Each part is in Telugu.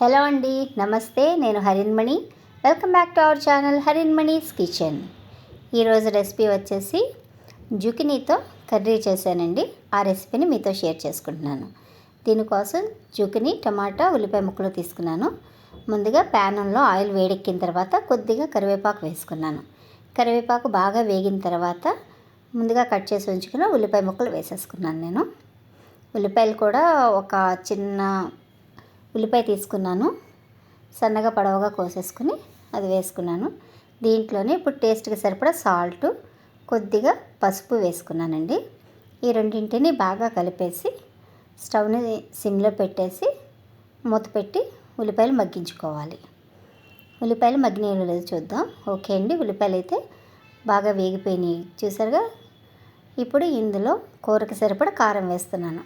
హలో అండి నమస్తే నేను Harinmani welcome back to our channel Harinmani's kitchen ఈరోజు రెసిపీ వచ్చేసి జుకినీతో కర్రీ చేశానండి. ఆ రెసిపీని మీతో షేర్ చేసుకుంటున్నాను. దీనికోసం జుకినీ టమాటా ఉల్లిపాయ ముక్కలు తీసుకున్నాను. ముందుగా ప్యానంలో ఆయిల్ వేడెక్కిన తర్వాత కొద్దిగా కరివేపాకు వేసుకున్నాను. కరివేపాకు బాగా వేగిన తర్వాత ముందుగా కట్ చేసి ఉంచుకున్న ఉల్లిపాయ ముక్కలు వేసేసుకున్నాను నేను. ఉల్లిపాయలు కూడా ఒక చిన్న ఉల్లిపాయ తీసుకున్నాను. సన్నగా పడవగా కోసేసుకుని అది వేసుకున్నాను. దీంట్లోనే ఇప్పుడు టేస్ట్కి సరిపడా సాల్ట్ కొద్దిగా పసుపు వేసుకున్నానండి. ఈ రెండింటిని బాగా కలిపేసి స్టవ్ని సిమ్లో పెట్టేసి మూత పెట్టి ఉల్లిపాయలు మగ్గించుకోవాలి. ఉల్లిపాయలు మగ్గినాయో లేదు చూద్దాం. ఓకే అండి ఉల్లిపాయలు అయితే బాగా వేగిపోయినాయి. చూసారుగా? ఇప్పుడు ఇందులో కూరకి సరిపడా కారం వేస్తున్నాను.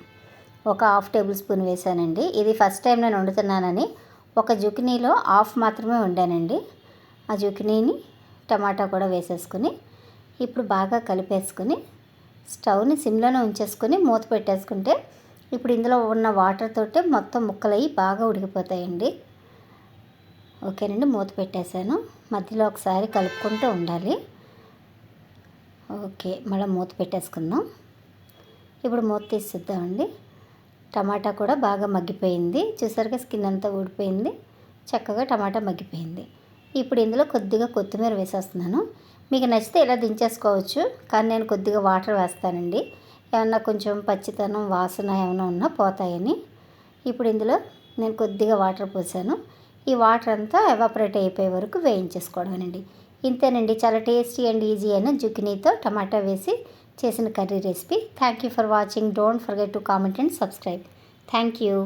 ఒక హాఫ్ టేబుల్ స్పూన్ వేసానండి ఇది ఫస్ట్ టైం నేను వండుతున్నానని ఒక జుకినీలో హాఫ్ మాత్రమే వండానండి. ఆ జుకినీని టమాటా కూడా వేసేసుకుని ఇప్పుడు బాగా కలిపేసుకుని స్టవ్ని సిమ్లోనే ఉంచేసుకుని మూత పెట్టేసుకుంటే ఇప్పుడు ఇందులో ఉన్న వాటర్ తోటే మొత్తం ముక్కలయ్యి బాగా ఉడికిపోతాయండి. ఓకేనండి మూత పెట్టేశాను. మధ్యలో ఒకసారి కలుపుకుంటూ ఉండాలి. ఓకే మళ్ళీ మూత పెట్టేసుకుందాం. ఇప్పుడు మూత తీసిద్దామండి. టమాటా కూడా బాగా మగ్గిపోయింది. చూసారుగా స్కిన్ అంతా ఊడిపోయింది. చక్కగా టమాటా మగ్గిపోయింది. ఇప్పుడు ఇందులో కొద్దిగా కొత్తిమీర వేసేస్తున్నాను. మీకు నచ్చితే ఇలా దించేసుకోవచ్చు. కానీ నేను కొద్దిగా వాటర్ వేస్తానండి. ఏమన్నా కొంచెం పచ్చితనం వాసన ఏమైనా ఉన్నా పోతాయని. ఇప్పుడు ఇందులో నేను కొద్దిగా వాటర్ పోసాను. ఈ వాటర్ అంతా ఎవాపరేట్ అయిపోయే వరకు వేయించేసుకోవడమేనండి. ఇంతేనండి. చాలా టేస్టీ అండ్ ఈజీ అయిన జుకినీతో టమాటా వేసి చేసిన curry recipe. Thank you for watching don't forget to comment and subscribe thank you